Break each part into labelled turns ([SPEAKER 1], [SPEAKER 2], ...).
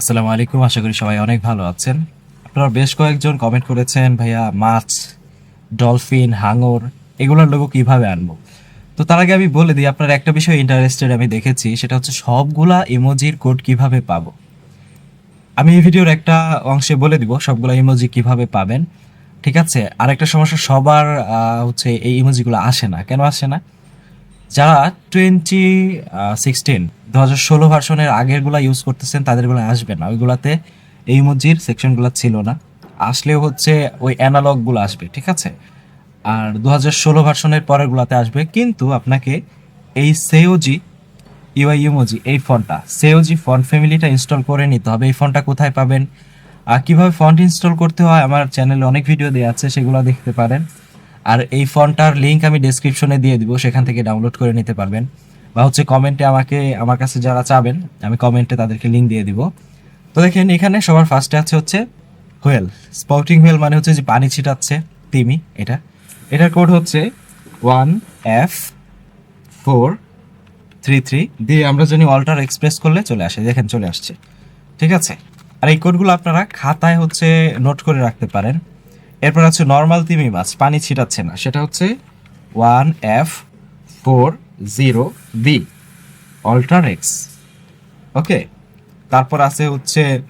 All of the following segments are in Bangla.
[SPEAKER 1] আসসালামু আলাইকুম, আশা করি সবাই অনেক ভালো আছেন। আপনারা বেশ কয়েকজন কমেন্ট করেছেন, ভাইয়া, মাছ ডলফিন হাঙর, এগুলোর লোগো কীভাবে আনব? তো তার আগে আমি বলে দিই, আপনার একটা বিষয় ইন্টারেস্টেড আমি দেখেছি, সেটা হচ্ছে সবগুলা ইমোজির কোড কীভাবে পাবো। আমি এই ভিডিওর একটা অংশে বলে দিব, সবগুলা ইমোজি কীভাবে পাবেন, ঠিক আছে? আরেকটা সমস্যা, সবার হচ্ছে এই ইমোজিগুলো আসে না। কেন আসে না? যারা টোয়েন্টি সিক্সটিন দু হাজার ষোলো ভার্সনের আগেরগুলা ইউজ করতেছেন, তাদেরগুলো আসবে না। ওইগুলাতে এই ইমোজির সেকশনগুলো ছিল না। আসলেও হচ্ছে ওই অ্যানালগুলো আসবে, ঠিক আছে? আর দু হাজার ষোলো ভার্সনের পরেরগুলোতে আসবে, কিন্তু আপনাকে এই সেওজি ইউআই ইমোজি এই ফন্টটা সেওজি ফন্ট ফ্যামিলিটা ইনস্টল করে নিতে হবে। এই ফন্টটা কোথায় পাবেন? আর কীভাবে ফন্ট ইনস্টল করতে হয়? আমার চ্যানেলে অনেক ভিডিও দেওয়া আছে, সেগুলো দেখতে পারেন। আর এই ফন্টটার লিঙ্ক আমি ডেসক্রিপশনে দিয়ে দিব, সেখান থেকে ডাউনলোড করে নিতে পারবেন। বা হচ্ছে কমেন্টে আমাকে, আমার কাছে যারা চাবেন, আমি কমেন্টে তাদেরকে লিঙ্ক দিয়ে দিব। তো দেখেন, এখানে সবার ফার্স্টে আছে হচ্ছে হোয়েল স্পাউটিং হোয়েল মানে হচ্ছে যে পানি ছিটাচ্ছে, তিমি, এটা। এটার কোড হচ্ছে one F four three three দিয়ে আমরা জানি অল্টার এক্সপ্রেস করলে চলে আসে, দেখেন চলে আসছে। ঠিক আছে? আর এই কোডগুলো আপনারা খাতায় হচ্ছে নোট করে রাখতে পারেন। এরপর আছে নর্মাল তিমি মাছ, পানি ছিটাচ্ছে না। সেটা হচ্ছে one F four zero B alter X okay তারপর আছে হচ্ছে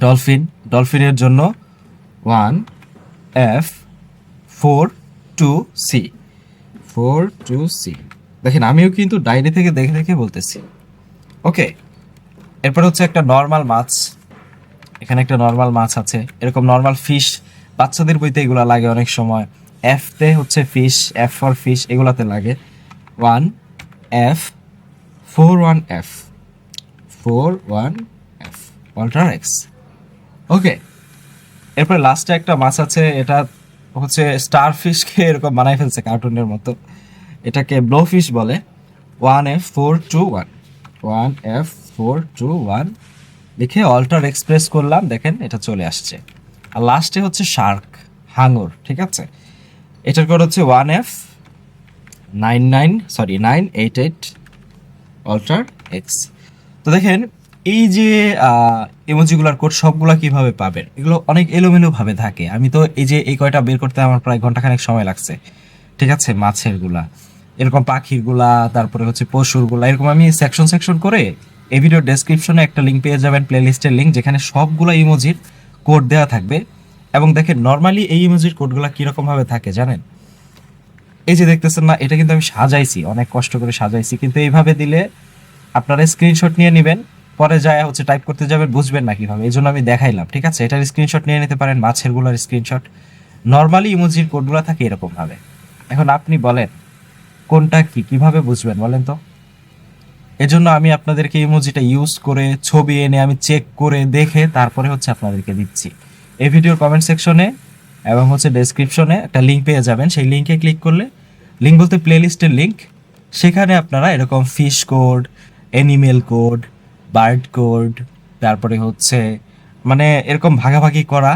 [SPEAKER 1] ডলফিন ডলফিনের জন্য one F four two C four two C দেখেন, আমিও কিন্তু ডায়েরি থেকে দেখে দেখে বলতেছি। ওকে এরপর হচ্ছে একটা নর্মাল মাছ। এখানে একটা নর্মাল মাছ আছে। এরকম নর্মাল ফিশ বাচ্চাদের বইতে এগুলো লাগে অনেক সময়। এফতে হচ্ছে ফিশ এফ ফর ফিশ এগুলাতে লাগে। One F four one F four one F alter X okay এরপর লাস্টে একটা মাছ আছে, এটা হচ্ছে স্টার ফিশকে এরকম বানাই ফেলছে কার্টুনের মতো। এটাকে ব্লো। ফিশ বলে one F four two one one F four two one লিখে অল্টার এক্সপ্রেস করলাম, দেখেন এটা চলে আসছে। আর লাস্টে হচ্ছে শার্ক হাঙর, ঠিক আছে? এটার কোড হচ্ছে one F nine nine sorry nine eight eight alter X তো দেখেন, এই যে ইমোজিগুলার কোড সবগুলা কীভাবে পাবেন? এগুলো অনেক এলোমেলো ভাবে থাকে। আমি তো এই যে, এই কয়টা বের করতে আমার প্রায় ঘন্টাখানেক সময় লাগছে। ঠিক আছে? মাছেরগুলা এরকম পাখিরগুলা তারপরে হচ্ছে পশুরগুলা এরকম আমি সেকশন সেকশন করে এই ভিডিও ডেসক্রিপশনে একটা লিঙ্ক পেয়ে যাবেন প্লে লিস্টের লিঙ্ক যেখানে সবগুলো ইমোজির কোড দেওয়া থাকবে। এবং দেখেন নর্মালি এই ইমোজির কোডগুলা কীরকম ভাবে থাকে জানেন? এই যে দেখতেছেন না, এটা কিন্তু আমি সাজাইছি, অনেক কষ্ট করে সাজাইছি। কিন্তু এইভাবে দিলে আপনারা স্ক্রিনশট নিয়ে নেবেন, পরে যায় হচ্ছে টাইপ করতে যাবেন, বুঝবেন না কীভাবে। এই জন্য আমি দেখাইলাম, ঠিক আছে? এটার স্ক্রিনশট নিয়ে নিতে পারেন মাছেরগুলার স্ক্রিনশট নর্মালি ইমোজির কোডগুলো থাকে এরকম ভাবে এখন আপনি বলেন, কোনটা কি? কীভাবে বুঝবেন বলেন তো? এজন্য আমি আপনাদেরকে ইমোজিটা ইউজ করে ছবি এনে আমি চেক করে দেখে তারপরে হচ্ছে আপনাদেরকে দিচ্ছি। এই ভিডিওর কমেন্ট সেকশনে এবং হচ্ছে ডেসক্রিপশনে একটা লিঙ্ক পেয়ে যাবেন। সেই লিঙ্কে ক্লিক করলে লিঙ্ক বলতে প্লেলিস্টের লিঙ্ক সেখানে আপনারা এরকম fish code animal code bird code তারপরে হচ্ছে মানে এরকম ভাগাভাগি করা,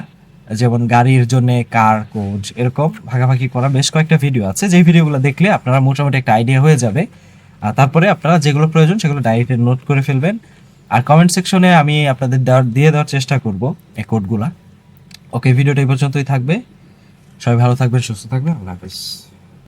[SPEAKER 1] যেমন গাড়ির জন্য কার কোড এরকম ভাগাভাগি করা বেশ কয়েকটা ভিডিও আছে। যে ভিডিওগুলো দেখলে আপনারা মোটামুটি একটা আইডিয়া হয়ে যাবে। আর তারপরে আপনারা যেগুলো প্রয়োজন সেগুলো ডাইরেক্টে নোট করে ফেলবেন। আর কমেন্ট সেকশনে আমি আপনাদের দেওয়ার, দিয়ে দেওয়ার চেষ্টা করব এই কোডগুলা ওকে ভিডিওটা এই পর্যন্তই থাকবে। সবাই ভালো থাকবেন, সুস্থ থাকবেন, আল্লাহ হাফিজ।